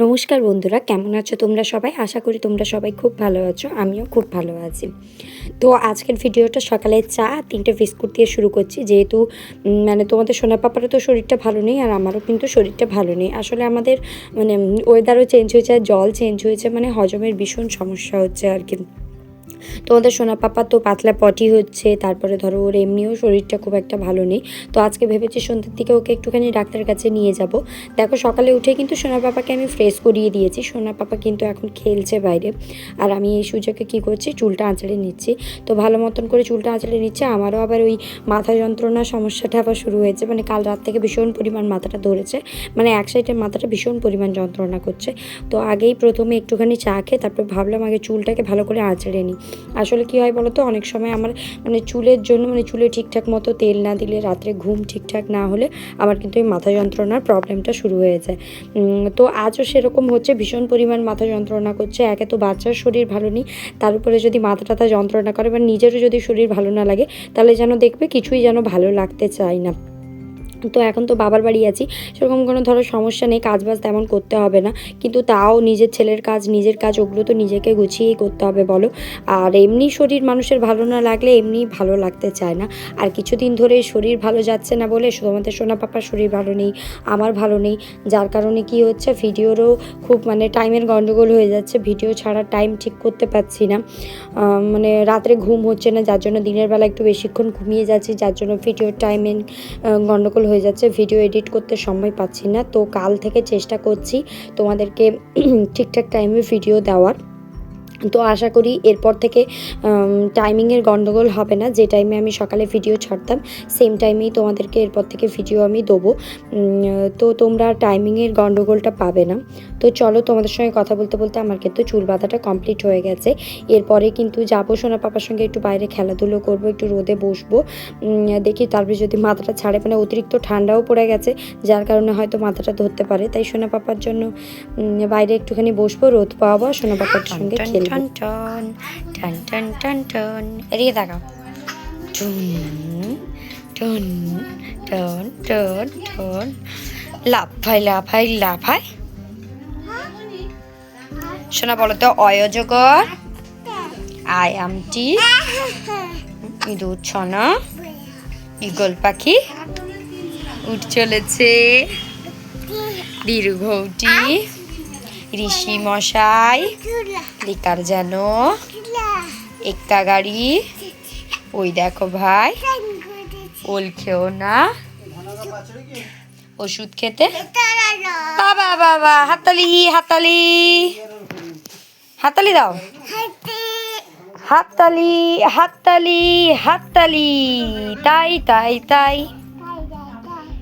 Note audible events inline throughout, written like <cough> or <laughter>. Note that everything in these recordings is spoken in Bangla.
নমস্কার বন্ধুরা, কেমন আছো তোমরা সবাই? আশা করি তোমরা সবাই খুব ভালো আছো, আমিও খুব ভালো আছি। তো আজকের ভিডিওটা সকালে চা, তিনটে বিস্কুট দিয়ে শুরু করছি, যেহেতু মানে তোমাদের সোনা পাপারও তো শরীরটা ভালো নেই আর আমারও কিন্তু শরীরটা ভালো নেই। আসলে আমাদের মানে ওয়েদারও চেঞ্জ হয়েছে জল চেঞ্জ হয়েছে মানে হজমের ভীষণ সমস্যা হচ্ছে আর কি। তোমাদের সোনা পাপা তো পাতলা পটি হচ্ছে, তারপরে ধরো ওর এমনিও শরীরটা খুব একটা ভালো নেই। তো আজকে ভেবেছি সন্ধ্যের দিকে ওকে একটুখানি ডাক্তারের কাছে নিয়ে যাব। দেখো সকালে উঠে কিন্তু সোনা পাপাকে আমি ফ্রেশ করিয়ে দিয়েছি। সোনা পাপা কিন্তু এখন খেলছে বাইরে। আর আমি এই সুযোগে কী করছি? চুলটা আঁচড়ে নিচ্ছি। তো ভালো মতন করে চুলটা আঁচড়ে নিচ্ছে। আমারও আবার ওই মাথা যন্ত্রণা সমস্যাটা আবার শুরু হয়েছে। মানে কাল রাত থেকে ভীষণ পরিমাণ মাথাটা ধরেছে। মানে এক সাইডের মাথাটা ভীষণ পরিমাণ যন্ত্রণা করছে। তো আগেই প্রথমে একটুখানি চা খেয়ে, তারপর ভাবলাম আগে চুলটাকে ভালো করে আঁচড়ে নিই। আসলে কী হয় বলো তো অনেক সময় আমার মানে চুলের জন্য মানে চুলে ঠিকঠাক মতো তেল না দিলে রাত্রে ঘুম ঠিকঠাক না হলে আমার কিন্তু এই মাথা যন্ত্রণার প্রবলেমটা শুরু হয়ে যায়। তো আজও সেরকম হচ্ছে, ভীষণ পরিমাণ মাথা যন্ত্রণা করছে। একে তো বাচ্চার শরীর ভালো নেই, তার উপরে যদি মাথা টাথা যন্ত্রণা করে বা নিজেরও যদি শরীর ভালো না লাগে, তাহলে যেন দেখবে কিছুই যেন ভালো লাগতে চায় না। তো এখন তো বাবার বাড়ি আছি। সেরকম কোনো ধরো সমস্যা নেই কাজ বাজ তেমন করতে হবে না। কিন্তু তাও নিজের ছেলের কাজ, নিজের কাজ, ওগুলো তো নিজেকে গুছিয়েই করতে হবে বলো। আর এমনি শরীর মানুষের ভালো না লাগলে এমনি ভালো লাগতে চায় না। আর কিছুদিন ধরে শরীর ভালো যাচ্ছে না বলে শুধু আমাদের সোনা পাপার শরীর ভালো নেই, আমার ভালো নেই। যার কারণে কি হচ্ছে, ভিডিওরও খুব মানে টাইমের গন্ডগোল হয়ে যাচ্ছে, ভিডিও ছাড়া টাইম ঠিক করতে পারছি না। মানে রাত্রে ঘুম হচ্ছে না, যার জন্য দিনের বেলা একটু বেশিক্ষণ ঘুমিয়ে যাচ্ছি, যার জন্য ভিডিওর টাইমের গন্ডগোল হয়ে যাচ্ছে ভিডিও এডিট করতে সময় পাচ্ছি না। তো কাল থেকে চেষ্টা করছি তোমাদেরকে <clears throat> ঠিকঠাক টাইমে ভিডিও দেওয়ার। তো আশা করি এরপর থেকে টাইমিংয়ের গন্ডগোল হবে না। যে টাইমে আমি সকালে ভিডিও ছাড়তাম সেম টাইমেই তোমাদেরকে এরপর থেকে ভিডিও আমি দেবো। তো তোমরা টাইমিংয়ের গন্ডগোলটা পাবে না। তো চলো তোমাদের সঙ্গে কথা বলতে বলতে আমার কিন্তু চুল বাঁধাটা কমপ্লিট হয়ে গেছে। এরপরে কিন্তু যাব সোনা পাপার সঙ্গে একটু বাইরে খেলাধুলো করব একটু রোদে বসবো। দেখি তারপরে যদি মাথাটা ছাড়ে মানে অতিরিক্ত ঠান্ডাও পড়ে গেছে যার কারণে হয়তো মাথাটা ধরতে পারে। তাই সোনা পাপার জন্য বাইরে একটুখানি বসবো রোদ পাওয়াবো আর সোনা পাপার সঙ্গে খেলব। টন টন টন টন টন টন এদিকে তাকাও। টুন টন টন টন টন লাফাই লাফাই লাফাই। শোনা বলো তো অয়জগর আই আমটি ইঁদুর ছনা ইগল পাখি, উঠ চলেছে দীর্ঘটি ঋষি মশাই, লিকার যেন এক্কা গাড়ি, ওই দেখো ভাই, ওল খেও না। ওষুধ খেতে? বাবা বাবা হাতালি হাতালি হাতালি দাও। হাততালি হাততালি হাততালি। তাই তাই তাই।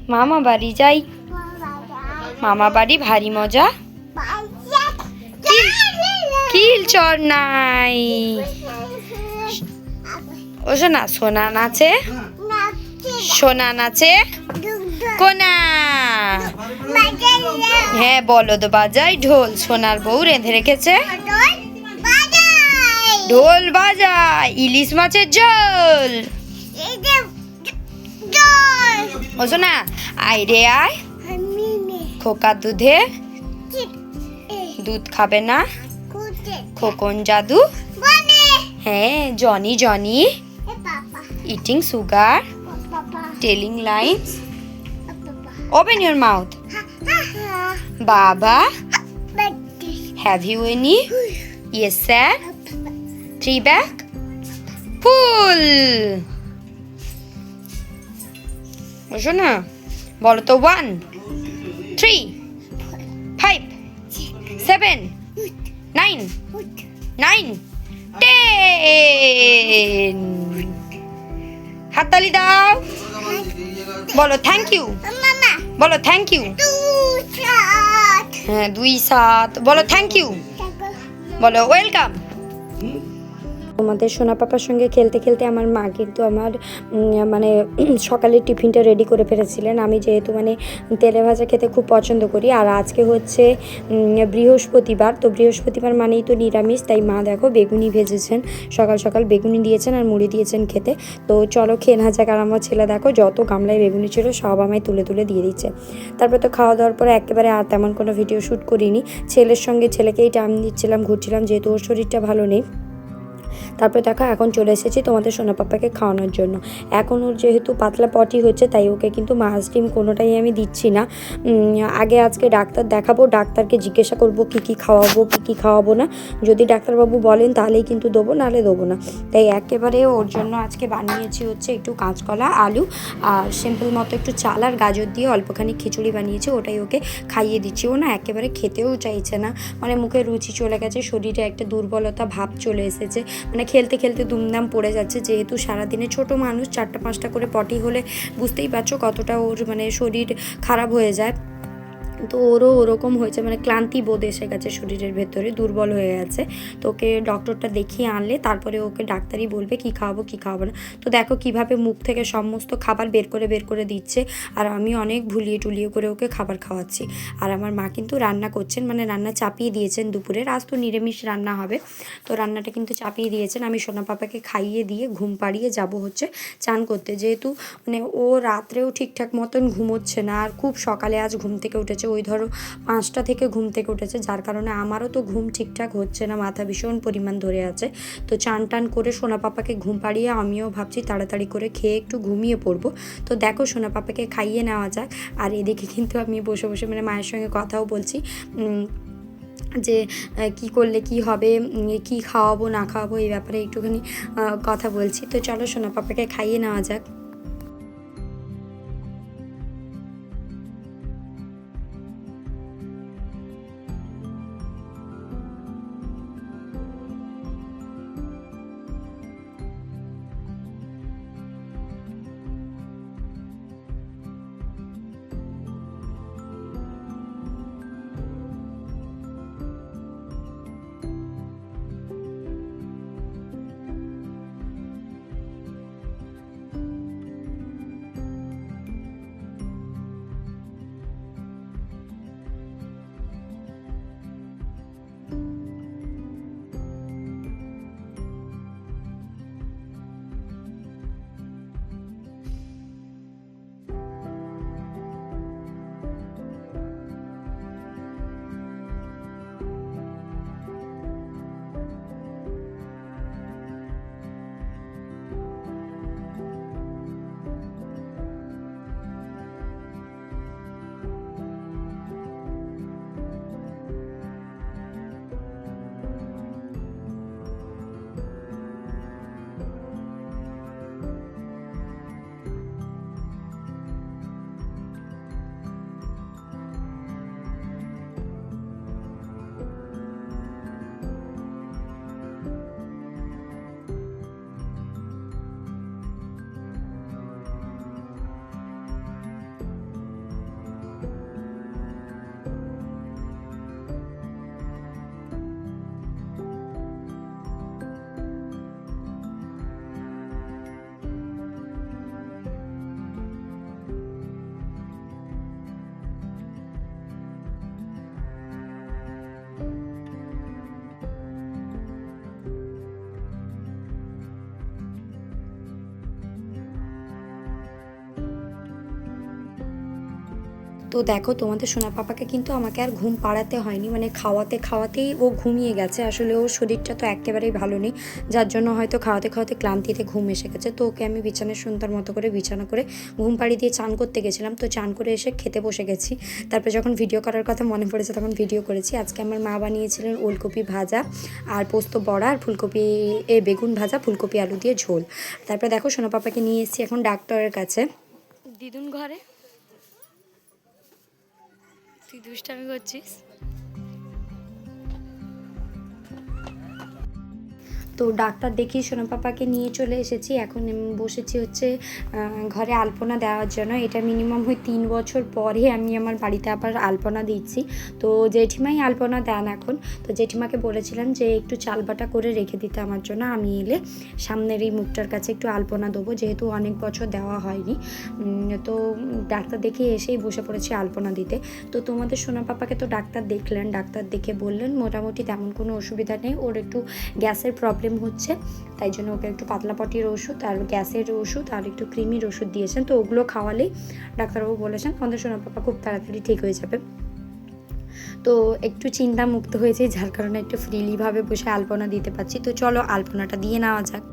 মামা বাড়ি যাই। মামা বাড়ি ভারী মজা। কিল চর নাই। ও সোনা সোনা নাচে? সোনা নাচে? কোনা? হ্যাঁ বলদ বাজাই ঢোল সোনার বউ রেঁধে রেখেছে। ঢোল বাজায় ইলিশ মাছের ঝোল। ও শোনা আয় রে আয়। খোকা দুধে দুধ খাবে না? খোকন জাদু? হ্যাঁ Johnny Johnny. Eating sugar telling lies open your mouth বাবা? Have you any yes sir three bag full বুঝো না। বলো তো one three five seven nine nine. Ten. হাততালি দাও। বলো থ্যাংক ইউ বলো থ্যাংক ইউ হ্যাঁ দুই সাত। বলো থ্যাংক ইউ বলো ওয়েলকাম তোমাদের সোনা পাপার সঙ্গে খেলতে খেলতে আমার মা কিন্তু আমার মানে <clears throat> সকালের টিফিনটা রেডি করে ফেলেছিলেন। আমি যেহেতু মানে তেলে ভাজা খেতে খুব পছন্দ করি। আর আজকে হচ্ছে বৃহস্পতিবার। তো বৃহস্পতিবার মানেই তো নিরামিষ। তাই মা দেখো বেগুনি ভেজেছেন। সকাল সকাল বেগুনি দিয়েছেন আর মুড়ি দিয়েছেন খেতে। তো চলো খেয়ে না যাক। আর আমার ছেলে দেখো যত গামলায় বেগুনি ছিল সব আমায় তুলে তুলে দিয়ে দিচ্ছে। তারপর তো খাওয়া দাওয়ার পরে একেবারে আর তেমন কোনো ভিডিও শ্যুট করিনি। ছেলের সঙ্গে ছেলেকেই টাইম দিচ্ছিলাম, ঘুরছিলাম। যেহেতু ওর শরীরটা ভালো নেই। তারপরে দেখো, এখন চলে এসেছি তোমাদের সোনা পাপাকে খাওয়ানোর জন্য। এখন ওর যেহেতু পাতলা পটি হচ্ছে তাই ওকে কিন্তু মাছ ডিম কোনোটাই আমি দিচ্ছি না। আগে আজকে ডাক্তার দেখাবো, ডাক্তারকে জিজ্ঞাসা করব কি কি খাওয়াবো, কি কি খাওয়াবো না। যদি ডাক্তারবাবু বলেন তাহলেই কিন্তু দেবো, নাহলে দেবো না। তাই একেবারে ওর জন্য আজকে বানিয়েছি হচ্ছে একটু কাঁচকলা, আলু আর সিম্পল মতো একটু চাল আর গাজর দিয়ে অল্পখানি খিচুড়ি বানিয়েছি, ওটাই ওকে খাইয়ে দিচ্ছি। ও না একেবারে খেতেও চাইছে না। মানে মুখে রুচি চলে গেছে, শরীরে একটা দুর্বলতা ভাব চলে এসেছে। মানে খেলতে খেলতে দুমদাম পড়ে যাচ্ছে। যেহেতু সারাদিনে ছোট মানুষ চারটা পাঁচটা করে পটি হলে বুঝতেই পারছ কতটা ওর মানে শরীর খারাপ হয়ে যায়। তো ওরও ওরকম হয়েছে মানে ক্লান্তি বোধ এসে গেছে শরীরের ভেতরে, দুর্বল হয়ে গেছে। তো ওকে ডক্টরটা দেখিয়ে আনলে, তারপরে ওকে ডাক্তারই বলবে কি খাওয়াবো কি খাওয়াবো না। তো দেখো কীভাবে মুখ থেকে সমস্ত খাবার বের করে বের করে দিচ্ছে। আর আমি অনেক ভুলিয়ে টুলিয়ে করে ওকে খাবার খাওয়াচ্ছি। আর আমার মা কিন্তু রান্না করছেন মানে রান্না চাপিয়ে দিয়েছেন দুপুরের আজ তো নিরামিষ রান্না হবে। তো রান্নাটা কিন্তু চাপিয়ে দিয়েছেন। আমি সোনা পাপাকে খাইয়ে দিয়ে ঘুম পাড়িয়ে যাব হচ্ছে চান করতে। যেহেতু মানে ও রাত্রেও ঠিকঠাক মতন ঘুমোচ্ছে না। আর খুব সকালে আজ ঘুম থেকে উঠেছে। ওই ধরো পাঁচটা থেকে ঘুম থেকে উঠেছে, যার কারণে আমারও তো ঘুম ঠিকঠাক হচ্ছে না, মাথা ভীষণ পরিমাণ ধরে আছে। তো চান টান করে সোনা পাপাকে ঘুম পাড়িয়ে আমিও ভাবছি তাড়াতাড়ি করে খেয়ে একটু ঘুমিয়ে পড়ব। তো দেখো সোনা পাপাকে খাইয়ে নেওয়া যাক, আর এদিকে কিন্তু আমি বসে বসে মানে মায়ের সঙ্গে কথাও বলছি যে কি করলে কি হবে কি খাওয়াবো না খাওয়াবো এই ব্যাপারে একটুখানি কথা বলছি। তো চলো সোনা পাপাকে খাইয়ে নেওয়া যাক। তো দেখো, তোমাদের সোনা পাপাকে কিন্তু আমাকে আর ঘুম পাড়াতে হয়নি। মানে খাওয়াতে খাওয়াতেই ও ঘুমিয়ে গেছে। আসলে ওর শরীরটা তো একেবারেই ভালো নেই। যার জন্য হয়তো খাওয়াতে খাওয়াতে ক্লান্তিতে ঘুম এসে গেছে। তো ওকে আমি বিছানায় সুন্দর মতো করে বিছানা করে ঘুম পাড়ি দিয়ে চান করতে গেছিলাম। তো চান করে এসে খেতে বসে গেছি। তারপরে যখন ভিডিও করার কথা মনে পড়েছে তখন ভিডিও করেছি। আজকে আমার মা বানিয়েছিলেন ওলকপি ভাজা আর পোস্ত বড়া আর ফুলকপি, এ বেগুন ভাজা, ফুলকপি, আলু দিয়ে ঝোল। তারপরে দেখো, সোনা পাপাকে নিয়ে এসেছি এখন ডাক্তারের কাছে। দিদুন ঘরে? তুই দুষ্টামি করছিস? তো ডাক্তার দেখিয়ে সোনা পাপাকে নিয়ে চলে এসেছি। এখন বসেছি হচ্ছে ঘরে আলপনা দেওয়ার জন্য। এটা মিনিমাম হয় তিন বছর পরে আমি আমার বাড়িতে আবার আলপনা দিচ্ছি। তো জেঠিমাই আলপনা দেন এখন। তো জেঠিমাকে বলেছিলাম যে একটু চালবাটা করে রেখে দিতে আমার জন্য। আমি এলে সামনের এই মুখটার কাছে একটু আলপনা দেবো। যেহেতু অনেক বছর দেওয়া হয়নি। তো ডাক্তার দেখে এসেই বসে পড়েছি আলপনা দিতে। তো তোমাদের সোনা পাপাকে তো ডাক্তার দেখলেন। ডাক্তার দেখে বললেন, মোটামুটি তেমন কোনো অসুবিধা নেই। ওর একটু গ্যাসের প্রবলেম হচ্ছে, তাই জন্য ওকে একটু পাতলা পটির ওষুধ আর গ্যাসের ওষুধ আর একটু ক্রিমির ওষুধ দিয়েছেন। তো ওগুলো খাওয়ালেই ডাক্তারবাবু বলেছেন, আমাদের সোনা পাপা খুব তাড়াতাড়ি ঠিক হয়ে যাবে। তো একটু চিন্তা মুক্ত হয়েছে, যার কারণে একটু ফ্রিলিভাবে বসে আলপনা দিতে পারছি। তো চলো আলপনাটা দিয়ে নেওয়া যাক।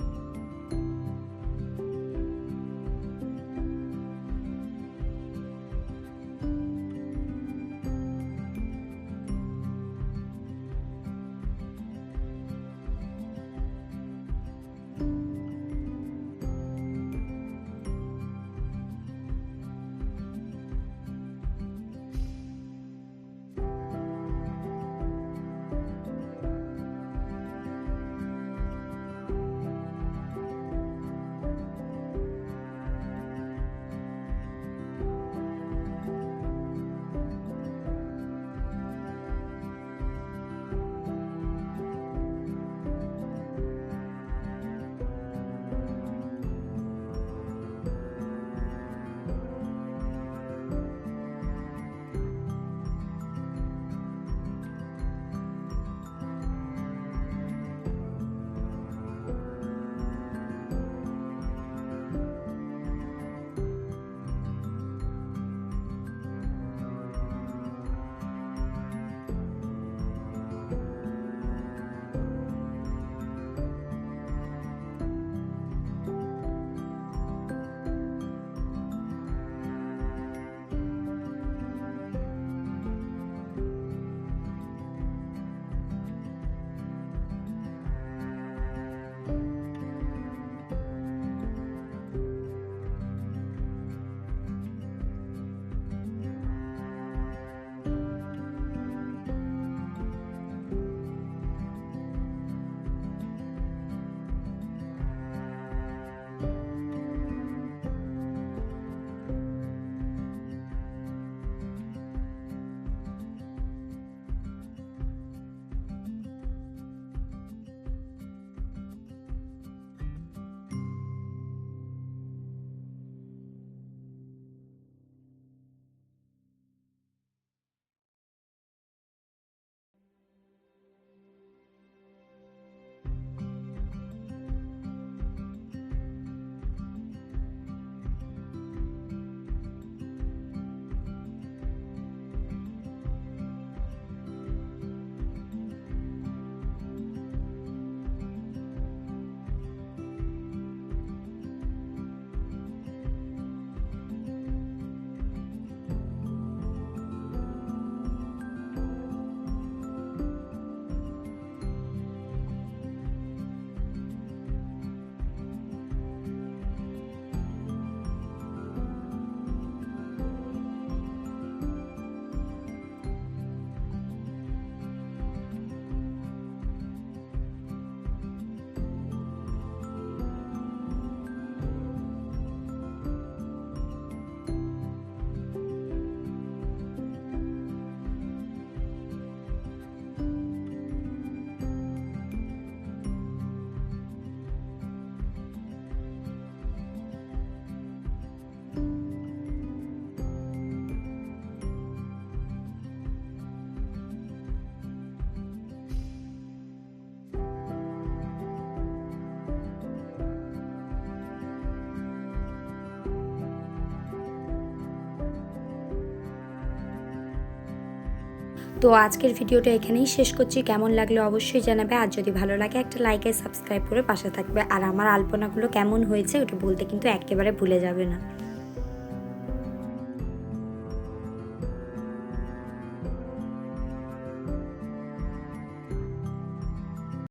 তো আজকের ভিডিওটা এখানেই শেষ করছি। কেমন লাগলে অবশ্যই জানাবে। আর যদি ভালো লাগে, একটা লাইক আর সাবস্ক্রাইব করে পাশে থাকবে। আর আমার আলপনাগুলো কেমন হয়েছে, ওটা বলতে কিন্তু একেবারে ভুলে যাবে না।